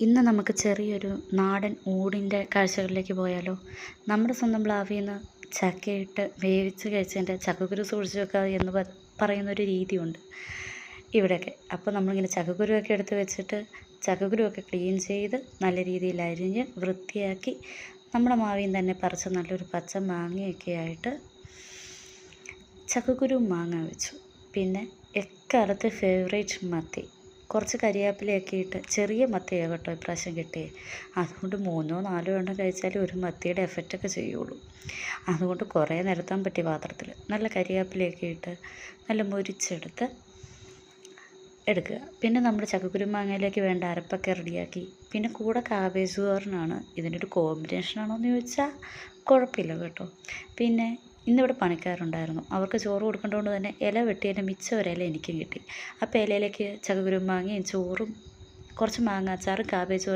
ഇന്ന് നമുക്ക് ചെറിയൊരു നാടൻ ഊടിന്റെ കാഴ്ചകളിലേക്ക് പോയാലോ. നമ്മുടെ സ്വന്തം പ്ലാവിൽ നിന്ന് ചക്കയിട്ട് വേവിച്ച് കഴിച്ചതിന്റെ ചക്കക്കുരു സൂക്ഷിച്ച് വെക്കുക എന്ന് പറയുന്നൊരു രീതിയുണ്ട് ഇവിടെയൊക്കെ. അപ്പോൾ നമ്മളിങ്ങനെ ചക്കക്കുരുവൊക്കെ എടുത്ത് വെച്ചിട്ട് ചക്കക്കുരുവൊക്കെ ക്ലീൻ ചെയ്ത് നല്ല രീതിയിൽ അരിഞ്ഞ് വൃത്തിയാക്കി നമ്മുടെ മാവിയും തന്നെ പറിച്ച് നല്ലൊരു പച്ച മാങ്ങയൊക്കെ ആയിട്ട് ചക്കക്കുരു മാങ്ങ വെച്ചു. പിന്നെ എക്കാലത്തെ ഫേവറേറ്റ് മത്തി കുറച്ച് കരിവേപ്പിലയൊക്കെ ഇട്ട് ചെറിയ മത്തിയാണ് കേട്ടോ ഇപ്രാവശ്യം കിട്ടിയേ. അതുകൊണ്ട് മൂന്നോ നാലോ എണ്ണം കഴിച്ചാലേ ഒരു മത്തിയുടെ എഫക്റ്റൊക്കെ ചെയ്യുള്ളൂ. അതുകൊണ്ട് കുറേ നിരത്താൻ പറ്റി പാത്രത്തിൽ. നല്ല കരിവേപ്പിലയൊക്കെ ഇട്ട് നല്ല മുരിച്ചെടുത്ത് എടുക്കുക. പിന്നെ നമ്മുടെ ചക്കക്കുരു മാങ്ങയിലേക്ക് വേണ്ട അരപ്പൊക്കെ റെഡിയാക്കി. പിന്നെ കൂടെ കാബേജ് തോരനാണ്. ഇതിനൊരു കോമ്പിനേഷനാണോ എന്ന് ചോദിച്ചാൽ കുഴപ്പമില്ല കേട്ടോ. പിന്നെ ഇന്നിവിടെ പണിക്കാരുണ്ടായിരുന്നു. അവർക്ക് ചോറ് കൊടുക്കേണ്ടതുകൊണ്ട് തന്നെ ഇല വെട്ടിയതിന്റെ മിച്ചം ഒരു ഇല എനിക്കും കിട്ടി. അപ്പോൾ ഇലയിലേക്ക് ചക്കക്കുരു മാങ്ങയും ചോറും കുറച്ച് മാങ്ങാച്ചാറും കാബേജ്